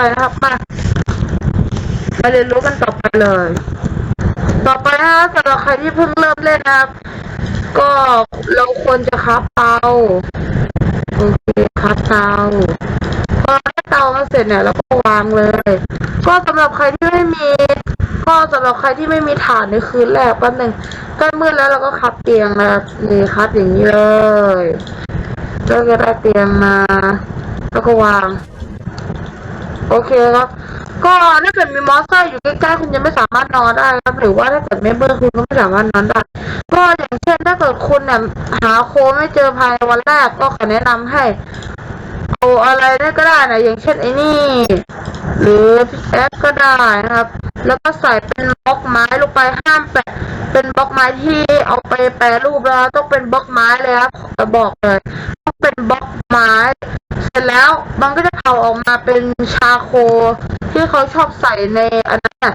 ไปนะครับมาไปเรียนรู้กันต่อไปเลย ต่อไปนะสำหรับใครที่เพิ่งเริ่มเล่นนะครับ ก็เราควรจะคับเตาโอเคคับเตาพอได้เตามาเสร็จเนี่ยเราก็วางเลย ก็สำหรับใครที่ไม่มีก็สำหรับใครที่ไม่มีฐานในคืนแรกแป๊บหนึ่งใกล้มืดแล้วเราก็คับเตียงนะนี่คับอย่างนี้เลยแล้วก็ได้เตียงมาแล้วก็วาง โอเคครับ ก็ถ้าเกิดมีมอสเตอร์อยู่ใกล้ๆคุณจะไม่สามารถนอนได้ครับหรือว่าถ้าเกิดไม่เบอร์คุณก็ไม่สามารถนอนได้ก็อย่างเช่นถ้าเกิดคุณเนี่ยหาโค้ดไม่เจอภายในวันแรกก็ขอแนะนำให้เอาอะไรได้ก็ได้นะอย่างเช่นไอ้นี่ หรือแอปก็ได้นะครับ แล้วก็ใส่เป็นบล็อกไม้ลงไปห้ามแปะเป็นบล็อกไม้ที่เอาไปแปรรูปแล้วต้องเป็นบล็อกไม้เลยครับจะบอกเลยต้องเป็นบล็อกไม้ ร็จแล้วมันก็จะเผาออกมาเป็นชาโค ที่เขาชอบใส่ในอันนั้นน่ะ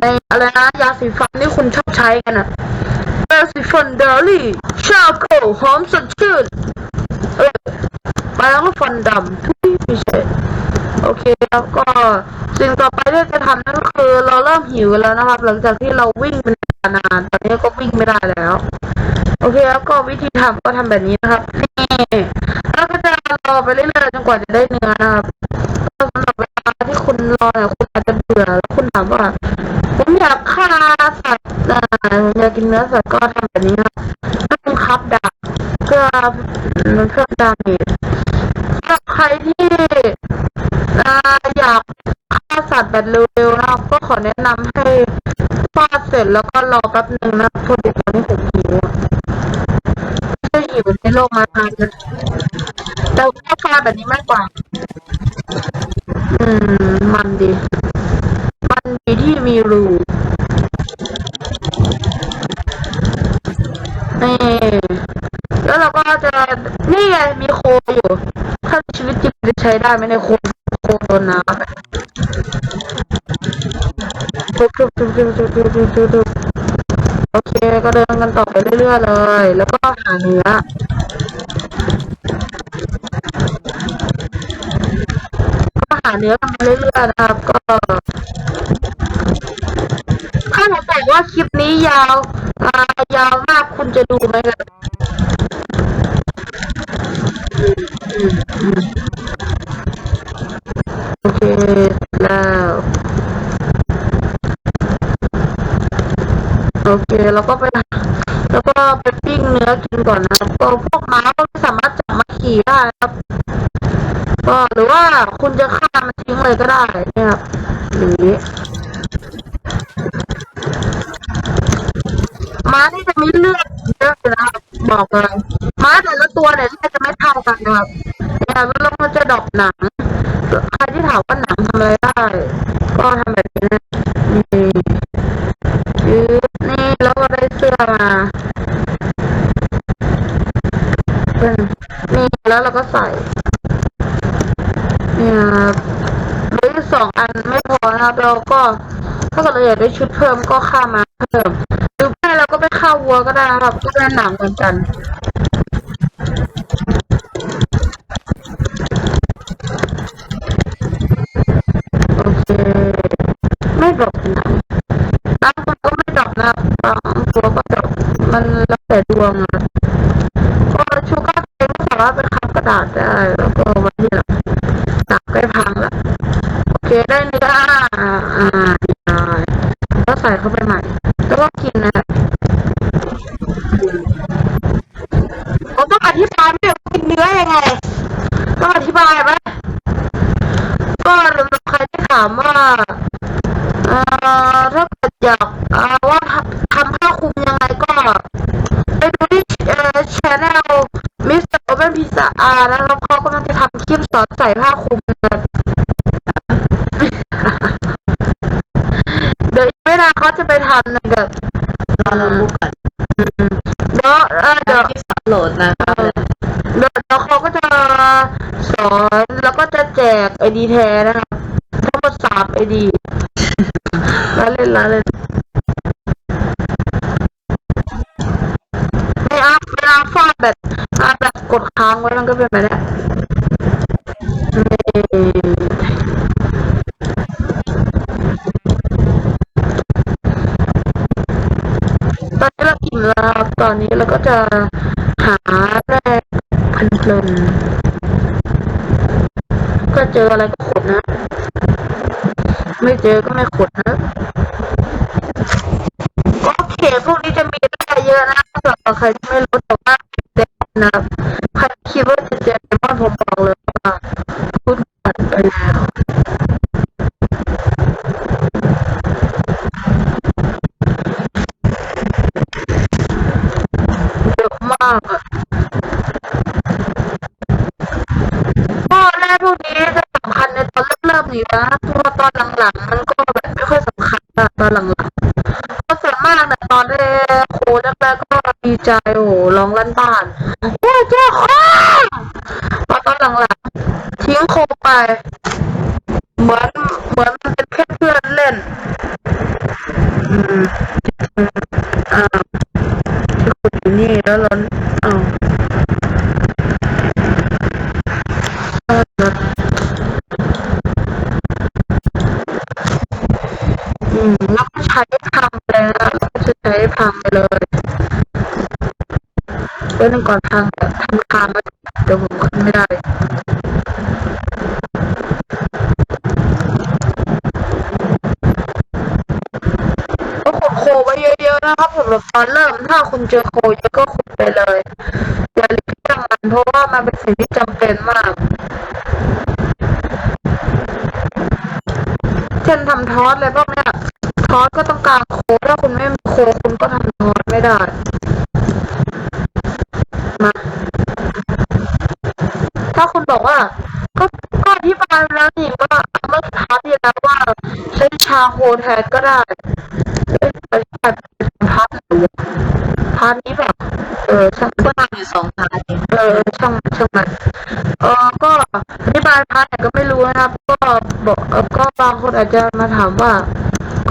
ในอะไรนะยาสีฟันที่คุณชอบใช้กันอะยาสีฟันเดลี่ชาโคหอมสดชื่นเออไปแล้วก็ฟันดำทุยไม่ใช่โอเคแล้วก็สิ่งต่อไปที่จะทำนั่นก็คือเราเริ่มหิวแล้วนะครับ หลังจากที่เราวิ่งเป็นานานตอนนี้ก็วิ่งไม่ได้แล้ว โอเคแล้วก็วิธีทำก็ทำแบบนี้นะครับนี่แล้วก็ รอไปเรื่อยๆจนกว่าจะได้เนื้อนะครับสำหรับเวลาที่คุณรอเนี่ยคุณอาจจะเบื่อแล้วคุณถามว่าผมอยากฆ่าสัตว์นะอยากกินเนื้อสัตว์ก็ทำแบบนี้ครับถ้าคุณคับดาบเพื่อเพิ่มดาเมจสำหรับใครที่อยากฆ่าสัตว์แบบเร็วๆนะครับก็ขอแนะนำให้ฟาดเสร็จแล้วก็รอแป๊บหนึ่งนะพอดีตอนนี้ผมหิวอะหิวในโลกมาทาน เราชอบทานแบบนี้มากกว่า อืม มันดี มันดีที่มีรูนี่แล้วเราก็จะ นี่ไง มีโคอยู่ ถ้าชีวิตจริงจะใช้ได้ไหมในโคโคโดนน้ำโอเค ก็เดินกันต่อไปเรื่อยๆเลย แล้วก็หาเนื้อ กันนะครับก็ถ้าผมบอกว่าคลิปนี้ยาวยาวมากคุณจะดูไหมครับโอเคแล้วโอเคแล้วก็ไปแล้วก็ไปปิ้งเนื้อกินก่อนนะครับก็พวกม้าก็ไม่สามารถจับมาขี่ได้นะครับ ก็หรือว่าคุณจะ เลยก็ได้เนี่ยครับหรือม้านี่จะมีเลือดเยอะนะครับบอกเลยม้าแต่ละตัวเนี่ยจะไม่เท่ากันนะครับเนี่ยแล้วมันจะดอกหนังใครที่ถามว่าหนังทำอะไรได้ ก็ทำแบบนี้นี่ยืดนี่แล้วก็ได้เสื้อมาเป็นนี่แล้วเราก็ใส่เนี่ยครับ สองอันไม่พอนะครับเราก็ถ้าเกิดเราอยากได้ชุดเพิ่มก็ค่ามาเพิ่มหรือไม่เราก็ไปฆ่าวัวก็ได้นะครับก็ได้หนังเหมือนกันโอเคไม่ดรอกนังบางคนก็ไม่ดรอกนะครับบางตัวก็ดรอกมันแล้วแต่ดวงอะก็ชูกาเองก็สามารถไปคับกระดาษได้แล้วก็วันนี้ละดาบใกล้พัง โอเคได้เนื้ออ่าอ่าก็ใส่เข้าไปใหม่ แล้วเขาก็จะสอนแล้วก็จะแจกไอดีแท้นะครัทั้งหมดสามไอดีล้เล่นล้เล่นเวลาเวลาฟาดแบบฟาดแบบกดค้างไว้มันก็เป็นไปได้ตอนนี้เราอิ่มแล้วตอนนี้เราก็จะ เพลินก็เจออะไรก็ขุดนะ ไม่เจอก็ไม่ขุดนะโอเคพวกนี้จะมีได้เยอะนะสำหรับใครที่ โนะครับผมแบบตอนเริ่ม ถ้าคุณเจอโคเยอะก็ขุดไปเลยอย่าหลีกเลี่ยงมันเพราะว่ามันเป็นสิ่งที่จำเป็นมาก เช่นทำทอสอะไรพวก พาร์ทไหนก็ไม่รู้นะครับ ก็บอกก็บางคนอาจจะมาถามว่า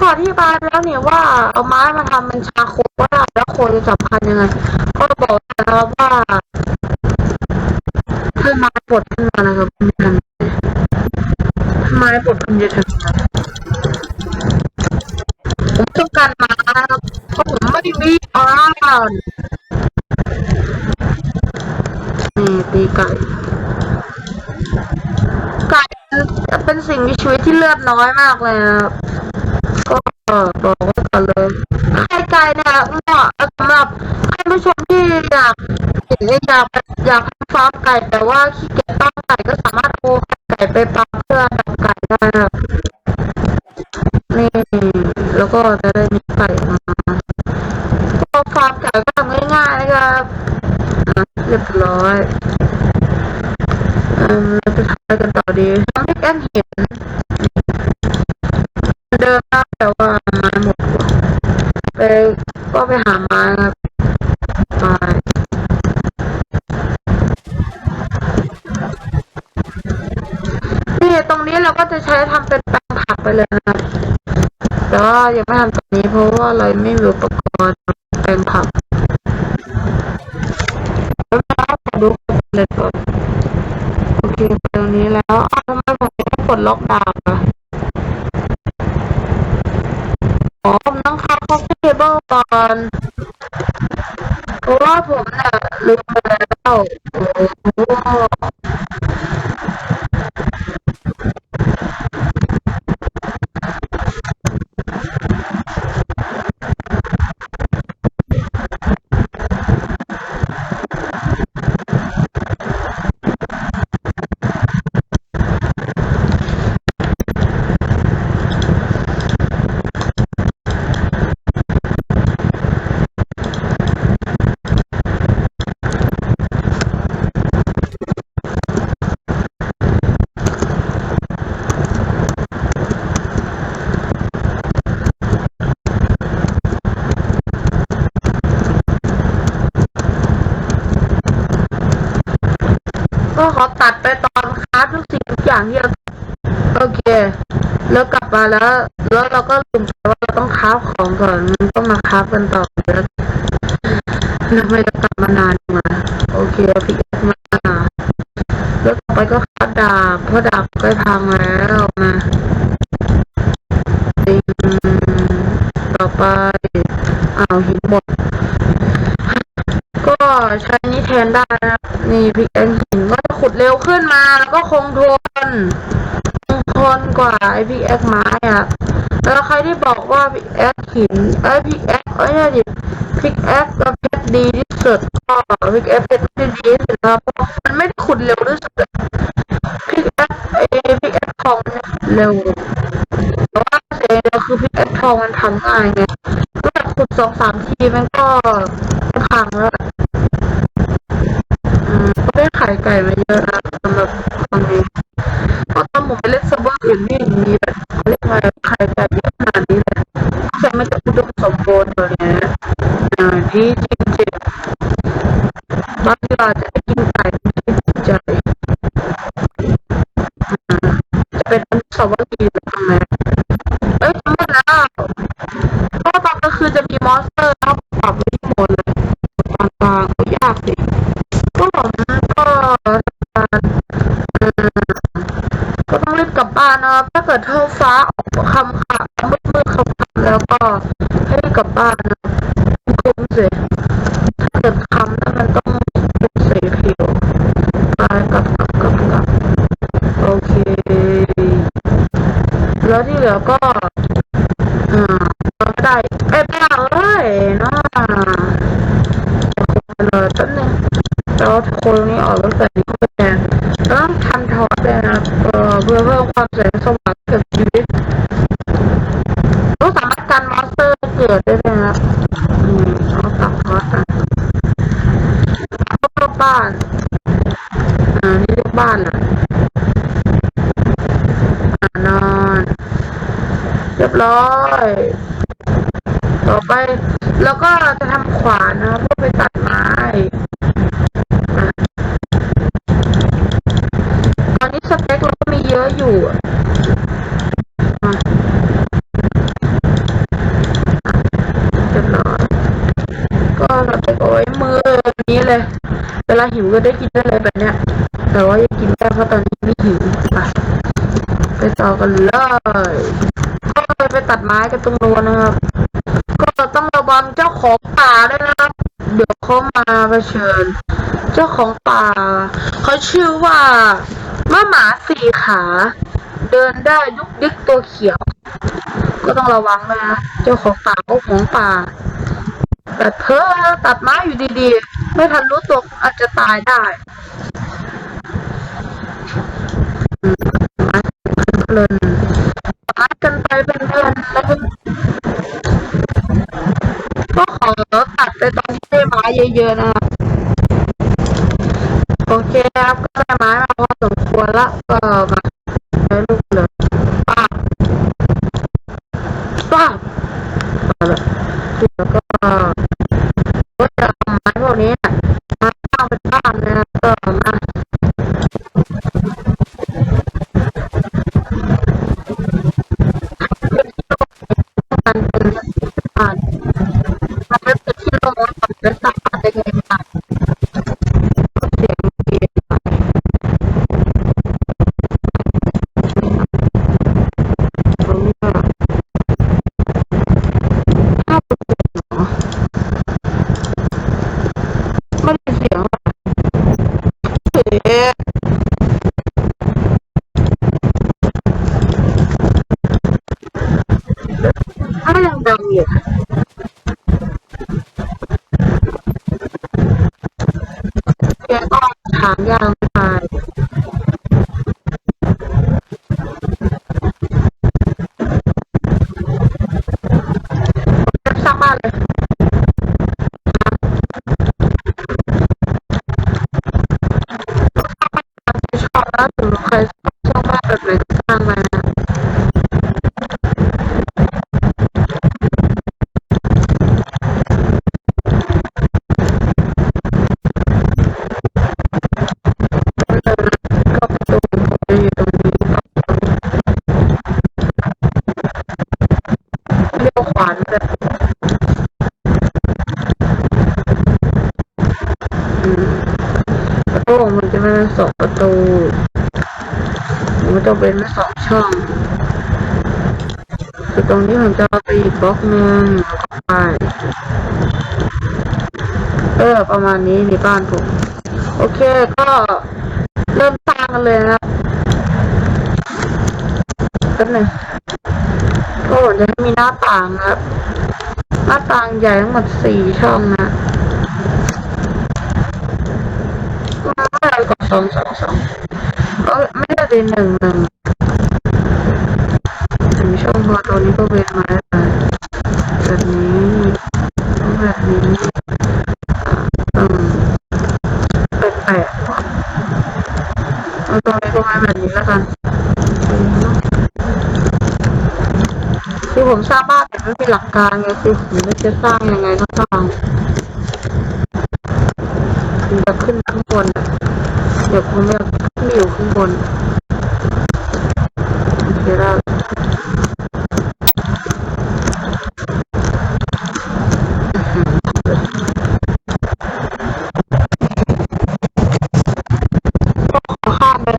ก็อธิบายไปแล้วเนี่ยว่าเอาไม้มาทำเป็นชาโคก็ได้แล้วโคจะสำคัญยังไงก็บอกนะครับว่าถ้าไม้ปลดขึ้นมานะครับไม้ปลดคุณจะทำยังไงผมต้องการไม้ครับเพราะผมไม่มีอ่านนี่ตีไก่ ไก่ เป็นสิ่งมีชีวิตที่เลือดน้อยมากเลยครับก็บอกไว้ก่อนเลยไข่ไก่เนี่ยเหมาะสำหรับท่านผู้ชมที่อยากอยากอยากฟาร์มไก่แต่ว่าขี้เกียจตั้งไก่ก็สามารถโทรไก่ไปปาเพื่อดับไก่ได้นะนี่แล้วก็จะได้มีไก่มาก็ฟาร์มไก่ก็ทำง่ายๆนะครับเรียบร้อยเอ่อเราจะทำอะไรกันต่อดี ก็ไปหาไม้ครับไม้นี่ตรงนี้เราก็จะใช้ทำเป็นแปลงผักไปเลยนะครับแต่ว่ายังไม่ทำตรงนี้เพราะว่าเราไม่มีอุปกรณ์แปลงผักแล้วเราขอดูเลยก่อนโอเคตรงนี้แล้วอ้าวทำไมผมไม่กดล็อกดาวน์อะ อ๋อผมต้องเข้าคอฟฟี่เทเบิลก่ อนเพราะว่าผมน่ะลืมไป โอเค แล้วกลับมาแล้ว แล้วเราก็ลืมไปว่าเราต้องคราฟของก่อนมันต้องมาคราฟกันต่อแล้วทำไมจะกลับมานานมาโอเคพี่มาแล้วต่อไปก็คัดดาบเพราะดาบใกล้พังแล้วนะติงต่อไปเอาหินหมด ก็ใช้นี่แทนได้นะนี่พิกแอคหินก็จะขุดเร็วขึ้นมาแล้วก็คงทน คงทนกว่าไอพิกแอคไม้อะแล้วใครที่บอกว่าพิกแอคหินไอพิกแอคเอ้ยไม่ดิพิกแอคกับเพชรดีที่สุดก็พิกแอคเพชรที่ดีที่สุดนะเพราะมันไม่ได้ขุดเร็วที่สุดพิกแอคไอพิกแอคทองเร็วแต่ว่าเสียเดียวคือพิกแอคทองมันทำง่ายไงก็แบบขุดสองสามทีมันก็พังแล้วอืมก็ได้ขายไก่มาเยอะนะสำหรับ่นนี่มีแบบเล่นมาขายไก่เยอะขนาดนี้เลยแต่ไม่จะอุดมสมบูรณ์เลยนะอ่าดีจริงๆบางทีเราอาจะได้กินไก่ที่ถูกใจจะเป็นอนุสาวรีย์หรือทำไมเอ้ย ลือก็อ่าเราได้เอ้ยไม่าเอ้ยนะเลยแป๊บนึงแล้วคนนี้ออกตั้งแต่นี้ก็แทนแล้วต้องทำทอดด้วยนะครับเอ่อเพื่อเพิ่มความแสงสว่างให้กับชีวิตก็สามารถกันมอนสเตอร์เกิดได้ด้วยนะครับอืมเอาตัดทอดกันรอบบ้านอ่านี่เรียกบ้านเหรออ่านอนเร้อย ต่อไป แล้วก็จะทำขวานนะครับเพื่อไปตัดไม้ตอนนี้สเต็กเราก็มีเยอะอยู่อะอะเรียบร้อยก็สเต็กเอาไว้มือนี้เลย เวลาหิวก็ได้กินได้เลยแบบเนี้ย แต่ว่ายังกินไม่ได้เพราะตอนนี้ไม่หิวไปต่อกันเลย ไปตัดไม้กันตรงนู้นนะครับ ก็ต้องระวังเจ้าของป่าด้วยนะครับ เดี๋ยวเขามาเผชิญ เจ้าของป่าเขาชื่อว่าม้าหมาสี่ขา เดินได้ยุกยิกตัวเขียว ก็ต้องระวังนะเจ้าของป่าก็ของป่าแต่เธอตัดไม้อยู่ดีๆ ไม่ทันรู้ตัวอาจจะตายได้เพลิน เยอะๆนะครับโอเคครับก็ได้ไม้มาพอสมควรแล้วก็มาใช้ลูกเหลือป้าบป้าบเอาละแล้วก็ก็จะเอาไม้พวกนี้มาสร้างเป็นบ้านนะครับก็มามันเป็น จะเป็นไว้สองช่องคือตรงนี้ผมจะเอาไปอีกบล็อกหนึ่งไปเออประมาณนี้ในบ้านผมโอเคก็เริ่มสร้างกันเลยนะครับแป๊บหนึ่งก็ผมจะให้มีหน้าต่างครับ หน้าต่างใหญ่ทั้งหมดสี่ช่องนะม่ได้กดสองสองสองไม่ เป็นหนึ่งหนึ่งถึงช่องพอตัวนี้ก็เป็นมาแล้วนแบบนี้แบบนี้อืมแปลกๆว่ะเอาตรงนี้ก็มาแบบนี้แล้วกันคือผมสร้างบ้านแต่ไม่มีหลักการไงคือผมไม่จะสร้างยังไงก็สร้าง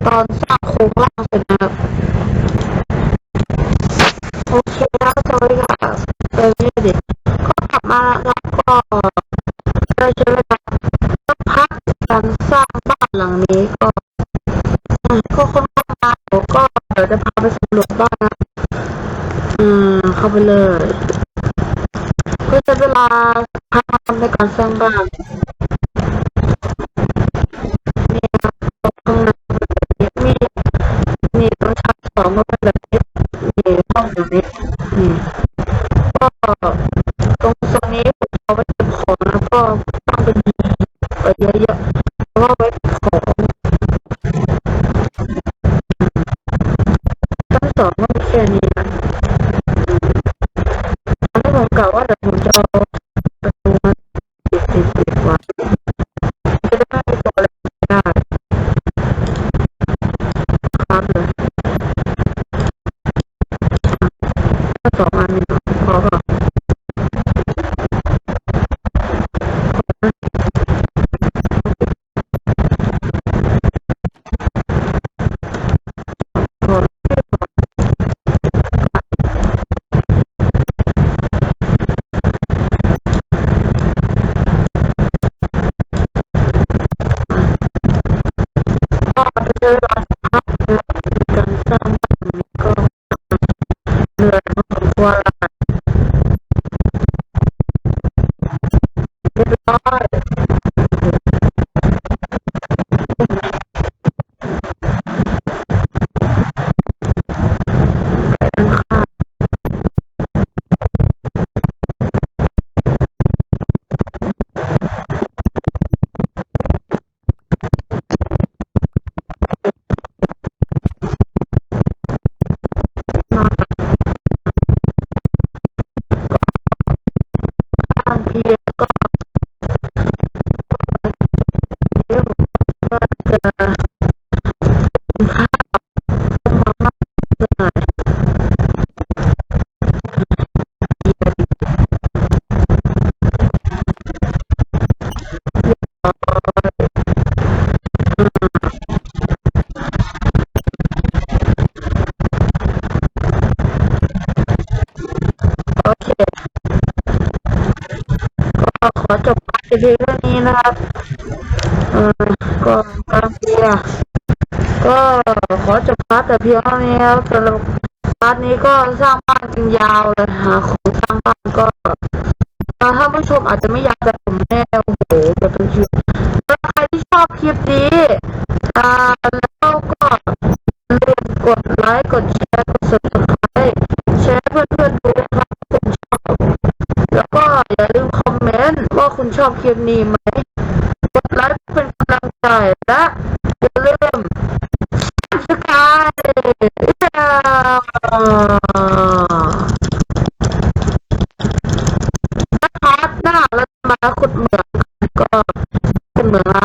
ตอนสร้างโครงล่างเสร็จนะครับโอเคแล้วจอยกับเออนี่เด็กก็กลับมาแล้วก็ได้ใช้เวลาสักพักการสร้างบ้านหลังนี้ก็ก็ค่อนข้างนานก็เดี๋ยวจะพาไปสำรวจบ้านนะอืมเข้าไปเลยก็ใช้เวลาพักในการสร้างบ้าน ชั้ นะครับก็กางปีอะก็ขอจบพาร์ทแต่เพียงเท่านี้ครับสำหรับพาร์ทนี้ก็สร้างบ้านกันยาวเลยหาของสร้างบ้านก็เอ่อท่าผู้ชมอาจจะไม่อยากแต่ผมแน่โอ้โหแบบเป็นคลิปแล้วใครที่ชอบคลิปนี้อ่าแล้วก็ลืมกดไลค์กดแชร์กด subscribe แชร์ให้เพื่อนๆดูนะครับผมชอบแล้วก็อย่าลืมคอมเมนต์ว่าคุณชอบคลิปนี้ไหม กำลังใจและอย่าลืมสกายถ้าพาร์ทหน้าเรามาขุดเหมืองก็ขุดเหมือง